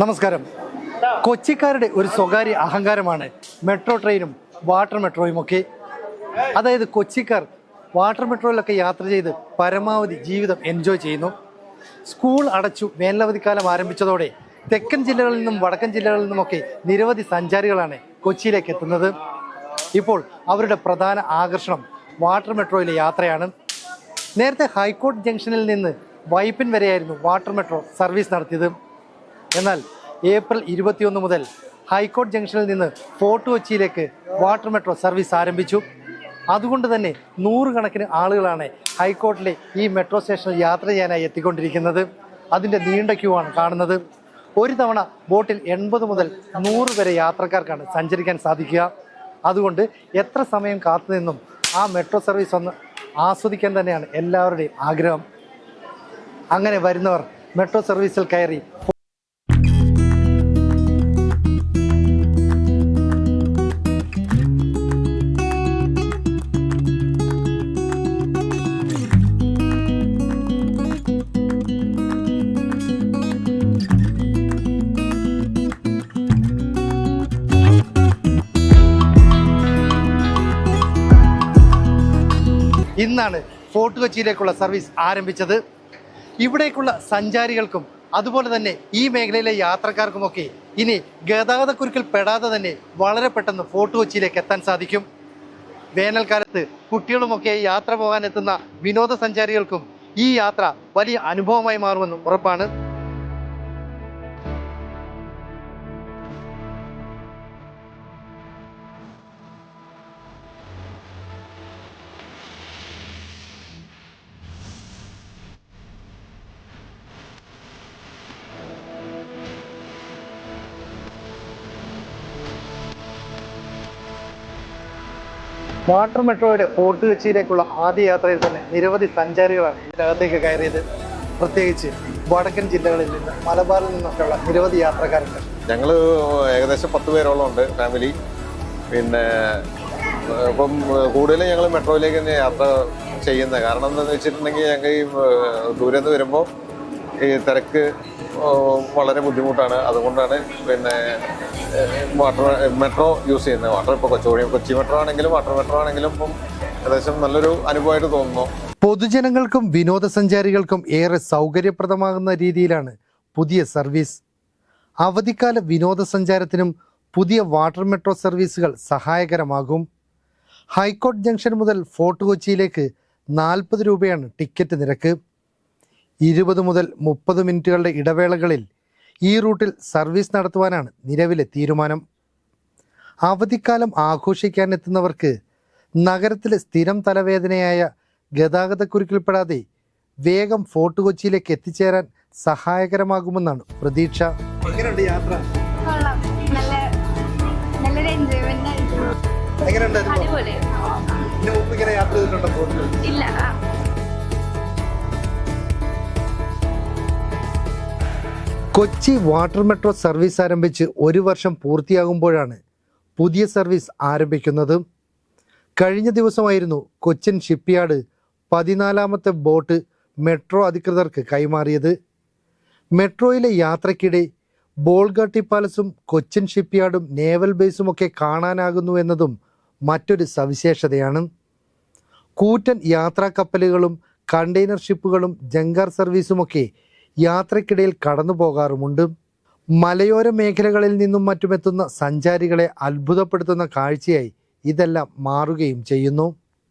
നമസ്കാരം. കൊച്ചിക്കാരുടെ ഒരു സ്വകാര്യ അഹങ്കാരമാണ് മെട്രോ ട്രെയിനും വാട്ടർ മെട്രോയും ഒക്കെ. അതായത് കൊച്ചിക്കാർ വാട്ടർ മെട്രോയിലൊക്കെ യാത്ര ചെയ്ത് പരമാവധി ജീവിതം എൻജോയ് ചെയ്യുന്നു. സ്കൂൾ അടച്ചു വേനലവധിക്കാലം ആരംഭിച്ചതോടെ തെക്കൻ ജില്ലകളിൽ നിന്നും വടക്കൻ ജില്ലകളിൽ നിന്നുമൊക്കെ നിരവധി സഞ്ചാരികളാണ് കൊച്ചിയിലേക്ക് എത്തുന്നത്. ഇപ്പോൾ അവരുടെ പ്രധാന ആകർഷണം വാട്ടർ മെട്രോയിലെ യാത്രയാണ്. നേരത്തെ ഹൈക്കോർട്ട് ജംഗ്ഷനിൽ നിന്ന് വൈപ്പിൻ വരെയായിരുന്നു വാട്ടർ മെട്രോ സർവീസ് നടത്തിയത്. എന്നാൽ ഏപ്രിൽ ഇരുപത്തിയൊന്ന് മുതൽ ഹൈക്കോർട്ട് ജംഗ്ഷനിൽ നിന്ന് ഫോർട്ട് കൊച്ചിയിലേക്ക് വാട്ടർ മെട്രോ സർവീസ് ആരംഭിച്ചു. അതുകൊണ്ട് തന്നെ നൂറുകണക്കിന് ആളുകളാണ് ഹൈക്കോർട്ടിലെ ഈ മെട്രോ സ്റ്റേഷനിൽ യാത്ര ചെയ്യാനായി എത്തിക്കൊണ്ടിരിക്കുന്നത്. അതിന്റെ നീണ്ട ക്യൂ ആണ് കാണുന്നത്. ഒരു തവണ ബോട്ടിൽ എൺപത് മുതൽ നൂറ് വരെ യാത്രക്കാർക്കാണ് സഞ്ചരിക്കാൻ സാധിക്കുക. അതുകൊണ്ട് എത്ര സമയം കാത്തുനിന്നും ആ മെട്രോ സർവീസ് ഒന്ന് ആസ്വദിക്കാൻ തന്നെയാണ് എല്ലാവരുടെയും ആഗ്രഹം. അങ്ങനെ വരുന്നവർ മെട്രോ സർവീസിൽ കയറി ഇന്നാണ് ഫോർട്ട് കൊച്ചിയിലേക്കുള്ള സർവീസ് ആരംഭിച്ചത്. ഇവിടേക്കുള്ള സഞ്ചാരികൾക്കും അതുപോലെ തന്നെ ഈ മേഖലയിലെ യാത്രക്കാർക്കുമൊക്കെ ഇനി ഗതാഗതക്കുരുക്കിൽ പെടാതെ തന്നെ വളരെ പെട്ടെന്ന് ഫോർട്ട് കൊച്ചിയിലേക്ക് എത്താൻ സാധിക്കും. വേനൽക്കാലത്ത് കുട്ടികളുമൊക്കെ യാത്ര പോകാൻ എത്തുന്ന വിനോദസഞ്ചാരികൾക്കും ഈ യാത്ര വലിയ അനുഭവമായി മാറുമെന്നും ഉറപ്പാണ്. വാട്ടർ മെട്രോയുടെ ഫോർട്ട് കൊച്ചിയിലേക്കുള്ള ആദ്യ യാത്രയിൽ തന്നെ നിരവധി സഞ്ചാരികളാണ് ഇതിനകത്തേക്ക് കയറിയത്. പ്രത്യേകിച്ച് വടക്കൻ ജില്ലകളിൽ നിന്ന് മലബാറിൽ നിന്നൊക്കെയുള്ള നിരവധി യാത്രക്കാരുണ്ട്. ഞങ്ങൾ ഏകദേശം പത്ത് പേരോളം ഉണ്ട് ഫാമിലി പിന്നെ ഇപ്പം കൂടുതലും ഞങ്ങൾ മെട്രോയിലേക്ക് തന്നെ യാത്ര ചെയ്യുന്നത്. കാരണം എന്താണെന്ന് വെച്ചിട്ടുണ്ടെങ്കിൽ ഞങ്ങൾ ഈ ദൂരത്ത് വരുമ്പോൾ ഈ തിരക്ക് വളരെ ബുദ്ധിമുട്ടാണ്. അതുകൊണ്ടാണ് പിന്നെ വാട്ടർ മെട്രോ യൂസ് ചെയ്യുന്നത്. വാട്ടർ ഇപ്പോൾ കൊച്ചുകൂടി കൊച്ചി മെട്രോ ആണെങ്കിലും വാട്ടർ മെട്രോ ആണെങ്കിലും ഇപ്പം ഏകദേശം നല്ലൊരു അനുഭവമായിട്ട് തോന്നുന്നു. പൊതുജനങ്ങൾക്കും വിനോദസഞ്ചാരികൾക്കും ഏറെ സൗകര്യപ്രദമാകുന്ന രീതിയിലാണ് പുതിയ സർവീസ്. അവധിക്കാല വിനോദസഞ്ചാരത്തിനും പുതിയ വാട്ടർ മെട്രോ സർവീസുകൾ സഹായകരമാകും. ഹൈക്കോർട്ട് ജംഗ്ഷൻ മുതൽ ഫോർട്ട് കൊച്ചിയിലേക്ക് നാൽപ്പത് രൂപയാണ് ടിക്കറ്റ് നിരക്ക്. ഇരുപത് മുതൽ മുപ്പത് മിനിറ്റുകളുടെ ഇടവേളകളിൽ ഈ റൂട്ടിൽ സർവീസ് നടത്തുവാനാണ് നിലവിലെ തീരുമാനം. അവധിക്കാലം ആഘോഷിക്കാൻ എത്തുന്നവർക്ക് നഗരത്തിലെ സ്ഥിരം തലവേദനയായ ഗതാഗതക്കുരുക്കിൽപ്പെടാതെ വേഗം ഫോർട്ട് കൊച്ചിയിലേക്ക് എത്തിച്ചേരാൻ സഹായകരമാകുമെന്നാണ് പ്രതീക്ഷ. എങ്ങനെയുണ്ട് യാത്ര? യാത്ര ചെയ്തിട്ടുണ്ടോ ഇല്ല കൊച്ചി വാട്ടർ മെട്രോ സർവീസ് ആരംഭിച്ച് ഒരു വർഷം പൂർത്തിയാകുമ്പോഴാണ് പുതിയ സർവീസ് ആരംഭിക്കുന്നത്. കഴിഞ്ഞ ദിവസമായിരുന്നു കൊച്ചിൻ ഷിപ്പ്യാർഡ് പതിനാലാമത്തെ ബോട്ട് മെട്രോ അധികൃതർക്ക് കൈമാറിയത്. മെട്രോയിലെ യാത്രയ്ക്കിടെ ബോൾഗാട്ടി പാലസും കൊച്ചിൻ ഷിപ്പ്യാർഡും നേവൽ ബേസും ഒക്കെ കാണാനാകുന്നു എന്നതും മറ്റൊരു സവിശേഷതയാണ്. കൂറ്റൻ യാത്രാ കപ്പലുകളും കണ്ടെയ്നർ ഷിപ്പുകളും ജങ്കാർ സർവീസുമൊക്കെ യാത്രയ്ക്കിടയിൽ കടന്നു പോകാറുമുണ്ട്. മലയോര മേഖലകളിൽ നിന്നും മറ്റുമെത്തുന്ന സഞ്ചാരികളെ അത്ഭുതപ്പെടുത്തുന്ന കാഴ്ചയായി ഇതെല്ലാം മാറുകയും ചെയ്യുന്നു.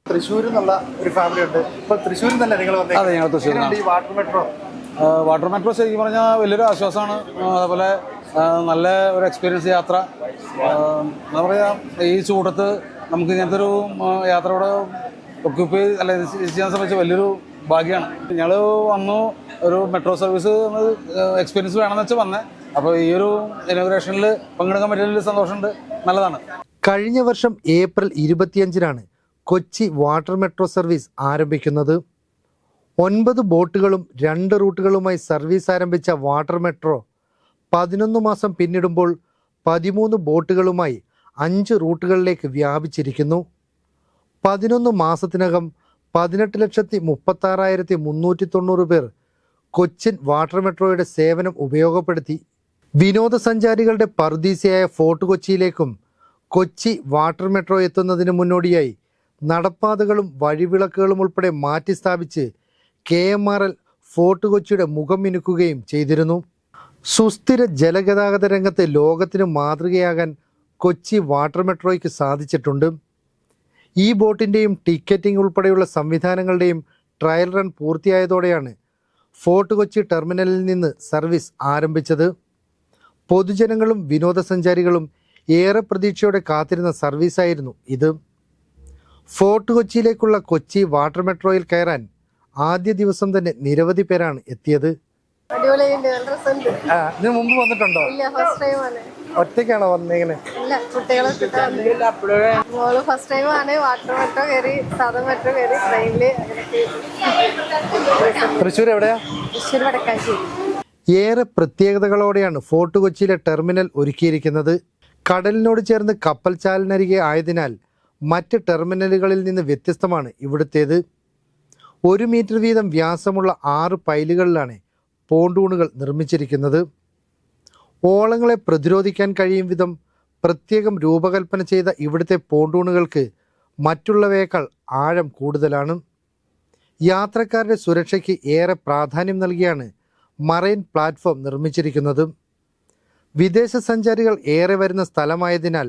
തൃശ്ശൂരിൽ നിന്നുള്ള ഒരു ഫാമിലി ഉണ്ട്. ഇപ്പൊ തൃശ്ശൂരിൽ നിന്നല്ല നിങ്ങൾ അതെ, ഞങ്ങൾ തൃശ്ശൂരിൽ ഈ വാട്ടർ മെട്രോ വാട്ടർ മെട്രോ ശരിക്കും പറഞ്ഞാൽ വലിയൊരു ആശ്വാസമാണ്. അതുപോലെ നല്ല ഒരു എക്സ്പീരിയൻസ് യാത്ര. എന്താ പറയുക ഈ ചൂടത്ത് നമുക്ക് ഇങ്ങനത്തെ ഒരു യാത്രയോടെ ഒക്യുപ്പൈ അല്ല ചെയ്യാൻ സംബന്ധിച്ച് വലിയൊരു ഭാഗ്യമാണ് ഞങ്ങൾ വന്നു ഒരു മെട്രോ സർവീസ് നമ്മൾ എക്സ്പീരിയൻസ് വേണമെന്ന് വെച്ചാൽ വന്നേ. അപ്പോൾ ഈ ഒരു ഇനോഗ്രേഷനിൽ പങ്കെടുക്കാൻ പറ്റിയതിൽ സന്തോഷമുണ്ട്. നല്ലതാണ്. കഴിഞ്ഞ വർഷം ഏപ്രിൽ ഇരുപത്തിയഞ്ചിനാണ് കൊച്ചി വാട്ടർ മെട്രോ സർവീസ് ആരംഭിക്കുന്നത്. ഒൻപത് ബോട്ടുകളും രണ്ട് റൂട്ടുകളുമായി സർവീസ് ആരംഭിച്ച വാട്ടർ മെട്രോ പതിനൊന്ന് മാസം പിന്നിടുമ്പോൾ പതിമൂന്ന് ബോട്ടുകളുമായി അഞ്ച് റൂട്ടുകളിലേക്ക് വ്യാപിച്ചിരിക്കുന്നു. പതിനൊന്ന് മാസത്തിനകം പതിനെട്ട് ലക്ഷത്തി മുപ്പത്താറായിരത്തി മുന്നൂറ്റി തൊണ്ണൂറ് പേർ കൊച്ചിൻ വാട്ടർ മെട്രോയുടെ സേവനം ഉപയോഗപ്പെടുത്തി. വിനോദസഞ്ചാരികളുടെ പറുദീസയായ ഫോർട്ട് കൊച്ചിയിലേക്കും കൊച്ചി വാട്ടർ മെട്രോ എത്തുന്നതിന് മുന്നോടിയായി നടപ്പാതകളും വഴിവിളക്കുകളും ഉൾപ്പെടെ മാറ്റി സ്ഥാപിച്ച് K M R L Fort കൊച്ചിയുടെ മുഖം മിനുക്കുകയും ചെയ്തിരുന്നു. സുസ്ഥിര ജലഗതാഗത രംഗത്തെ ലോകത്തിന് മാതൃകയാകാൻ കൊച്ചി വാട്ടർ മെട്രോയ്ക്ക് സാധിച്ചിട്ടുണ്ട്. ഈ ബോട്ടിന്റെയും ടിക്കറ്റിംഗ് ഉൾപ്പെടെയുള്ള സംവിധാനങ്ങളുടെയും ട്രയൽ റൺ പൂർത്തിയായതോടെയാണ് ഫോർട്ട് കൊച്ചി ടെർമിനലിൽ നിന്ന് സർവീസ് ആരംഭിച്ചത്. പൊതുജനങ്ങളും വിനോദസഞ്ചാരികളും ഏറെ പ്രതീക്ഷയോടെ കാത്തിരുന്ന സർവീസായിരുന്നു ഇത്. ഫോർട്ട് കൊച്ചിയിലേക്കുള്ള കൊച്ചി വാട്ടർ മെട്രോയിൽ കയറാൻ ആദ്യ ദിവസം തന്നെ നിരവധി പേരാണ് എത്തിയത്. ഇതിന് മുമ്പ് വന്നിട്ടുണ്ടോ? ഒറ്റയ്ക്കാണോ വന്നേങ്ങനെ ഇല്ല കുട്ടികളെ മോൾ ഫസ്റ്റ് ടൈം ആണ് വാട്ടർ മെട്രോ കയറി സാധാ മെട്രോ കയറി അങ്ങനെയൊക്കെ തൃശ്ശൂർ എവിടെയാ? തൃശ്ശൂർ വടക്കാശ്ശേരി ഏറെ പ്രത്യേകതകളോടെയാണ് ഫോർട്ട് കൊച്ചിയിലെ ടെർമിനൽ ഒരുക്കിയിരിക്കുന്നത്. കടലിനോട് ചേർന്ന് കപ്പൽ ചാലിനരികെ ആയതിനാൽ മറ്റ് ടെർമിനലുകളിൽ നിന്ന് വ്യത്യസ്തമാണ് ഇവിടുത്തേത്. ഒരു മീറ്റർ വീതം വ്യാസമുള്ള ആറ് പൈലുകളിലാണ് പോണ്ടൂണുകൾ നിർമ്മിച്ചിരിക്കുന്നത്. ഓളങ്ങളെ പ്രതിരോധിക്കാൻ കഴിയും വിധം പ്രത്യേകം രൂപകൽപ്പന ചെയ്ത ഇവിടുത്തെ പോണ്ടൂണുകൾക്ക് മറ്റുള്ളവയേക്കാൾ ആഴം കൂടുതലാണ്. യാത്രക്കാരുടെ സുരക്ഷയ്ക്ക് ഏറെ പ്രാധാന്യം നൽകിയാണ് മറൈൻ പ്ലാറ്റ്ഫോം നിർമ്മിച്ചിരിക്കുന്നത്. വിദേശ സഞ്ചാരികൾ ഏറെ വരുന്ന സ്ഥലമായതിനാൽ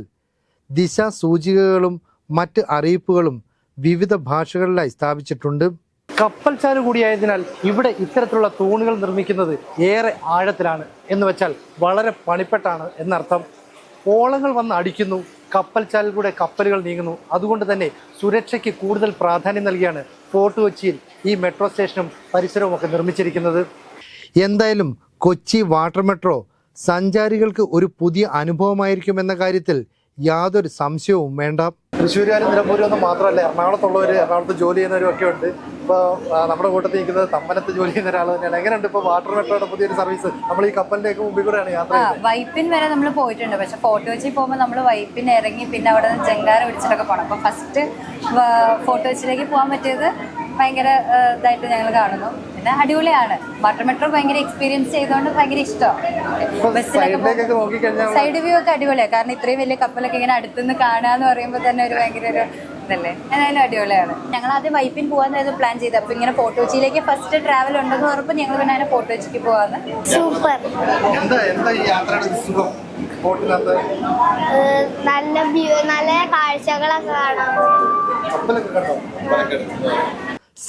ദിശാസൂചികകളും മറ്റ് അറിയിപ്പുകളും വിവിധ ഭാഷകളിലായി സ്ഥാപിച്ചിട്ടുണ്ട്. കപ്പൽ ചാൽ കൂടിയായതിനാൽ ഇവിടെ ഇത്തരത്തിലുള്ള തൂണുകൾ നിർമ്മിക്കുന്നത് ഏറെ ആഴത്തിലാണ് എന്ന് വെച്ചാൽ വളരെ പണിപ്പെട്ടാണ് എന്നർത്ഥം. ഓളങ്ങൾ വന്ന് അടിക്കുന്നു. കപ്പൽ ചാലിലൂടെ കപ്പലുകൾ നീങ്ങുന്നു. അതുകൊണ്ട് തന്നെ സുരക്ഷയ്ക്ക് കൂടുതൽ പ്രാധാന്യം നൽകിയാണ് ഫോർട്ട് കൊച്ചിയിൽ ഈ മെട്രോ സ്റ്റേഷനും പരിസരവും ഒക്കെ നിർമ്മിച്ചിരിക്കുന്നത്. എന്തായാലും കൊച്ചി വാട്ടർ മെട്രോ സഞ്ചാരികൾക്ക് ഒരു പുതിയ അനുഭവമായിരിക്കും എന്ന കാര്യത്തിൽ യാതൊരു സംശയവും വേണ്ട. തൃശ്ശൂരുകാരും നിലമ്പൂരും മാത്രമല്ല എറണാകുളത്തുള്ളവർ എറണാകുളത്ത് ജോലി ചെയ്യുന്നവരും ഒക്കെ ഉണ്ട്. ഇപ്പോൾ നമ്മുടെ കൂട്ടത്തിൽ നിൽക്കുന്നത് തമ്മനത്ത് ജോലി ചെയ്യുന്ന ഒരാൾ തന്നെയാണ്. എങ്ങനെയുണ്ട് ഇപ്പോൾ വാട്ടർ മെട്രോയുടെ പുതിയൊരു സർവീസ് നമ്മൾ ഈ കപ്പലിന്റെയൊക്കെ മുമ്പിൽ കൂടെയാണ് യാത്ര വൈപ്പിൻ വരെ നമ്മൾ പോയിട്ടുണ്ട്. പക്ഷെ ഫോർട്ട് കൊച്ചി പോകുമ്പോൾ നമ്മൾ വൈപ്പിൻ ഇറങ്ങി പിന്നെ അവിടെ നിന്ന് ജങ്കാര പിടിച്ചിട്ടൊക്കെ പോകണം അപ്പോൾ ഫസ്റ്റ് ഫോർട്ട് കൊച്ചിയിലേക്ക് പോകാൻ പറ്റിയത് ഭയങ്കര ഇതായിട്ട് ഞങ്ങൾ കാണുന്നു. പിന്നെ അടിപൊളിയാണ്. വാട്ടർ മെട്രോ ഭയങ്കര എക്സ്പീരിയൻസ് ചെയ്തുകൊണ്ട് ഭയങ്കര ഇഷ്ടമാണ്. സൈഡ് വ്യൂ ഒക്കെ അടിപൊളിയാണ് കാരണം ഇത്രയും വലിയ കപ്പലൊക്കെ ഇങ്ങനെ അടുത്തുനിന്ന് കാണാന്ന് പറയുമ്പോൾ തന്നെ ഒരു ഭയങ്കര ഒരു ഇതല്ലേ ഏതായാലും അടിപൊളിയാണ്. ഞങ്ങൾ ആദ്യം വൈപ്പിൻ പോകാന്നായിരുന്നു പ്ലാൻ ചെയ്തത്. അപ്പൊ ഇങ്ങനെ ഫോർട്ട് കൊച്ചിയിലേക്ക് ഫസ്റ്റ് ട്രാവൽ ഉണ്ടെന്ന് പറഞ്ഞപ്പോൾ ഞങ്ങൾ പിന്നെ അങ്ങനെ ഫോർട്ട് കൊച്ചിക്ക് പോവാന്ന്. സൂപ്പർ. എന്താ എന്താ ഈ യാത്രയുടെ ഒരു സുഖം? നല്ല വ്യൂ നല്ല കാഴ്ചകളൊക്കെ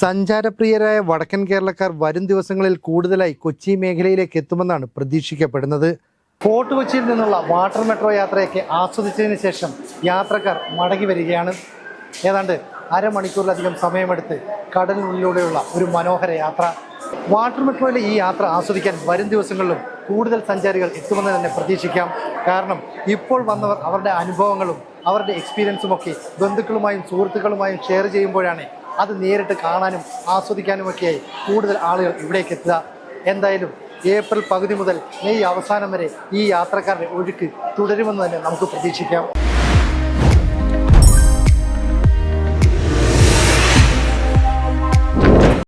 സഞ്ചാരപ്രിയരായ വടക്കൻ കേരളക്കാർ വരും ദിവസങ്ങളിൽ കൂടുതലായി കൊച്ചി മേഖലയിലേക്ക് എത്തുമെന്നാണ് പ്രതീക്ഷിക്കപ്പെടുന്നത്. ഫോർട്ട് കൊച്ചിയിൽ നിന്നുള്ള വാട്ടർ മെട്രോ യാത്രയൊക്കെ ആസ്വദിച്ചതിന് ശേഷം യാത്രക്കാർ മടങ്ങി വരികയാണ്. ഏതാണ്ട് അരമണിക്കൂറിലധികം സമയമെടുത്ത് കടലിനുള്ളിലൂടെയുള്ള ഒരു മനോഹര യാത്ര. വാട്ടർ മെട്രോയിലെ ഈ യാത്ര ആസ്വദിക്കാൻ വരും ദിവസങ്ങളിലും കൂടുതൽ സഞ്ചാരികൾ എത്തുമെന്ന് തന്നെ പ്രതീക്ഷിക്കാം. കാരണം ഇപ്പോൾ വന്നവർ അവരുടെ അനുഭവങ്ങളും അവരുടെ എക്സ്പീരിയൻസും ഒക്കെ ബന്ധുക്കളുമായും സുഹൃത്തുക്കളുമായും ഷെയർ ചെയ്യുമ്പോഴാണ് അത് നേരിട്ട് കാണാനും ആസ്വദിക്കാനുമൊക്കെയായി കൂടുതൽ ആളുകൾ ഇവിടേക്ക് എത്തുക. എന്തായാലും ഏപ്രിൽ പകുതി മുതൽ മെയ് അവസാനം വരെ ഈ യാത്രക്കാരുടെ ഒഴുക്ക് തുടരുമെന്ന് തന്നെ നമുക്ക് പ്രതീക്ഷിക്കാം.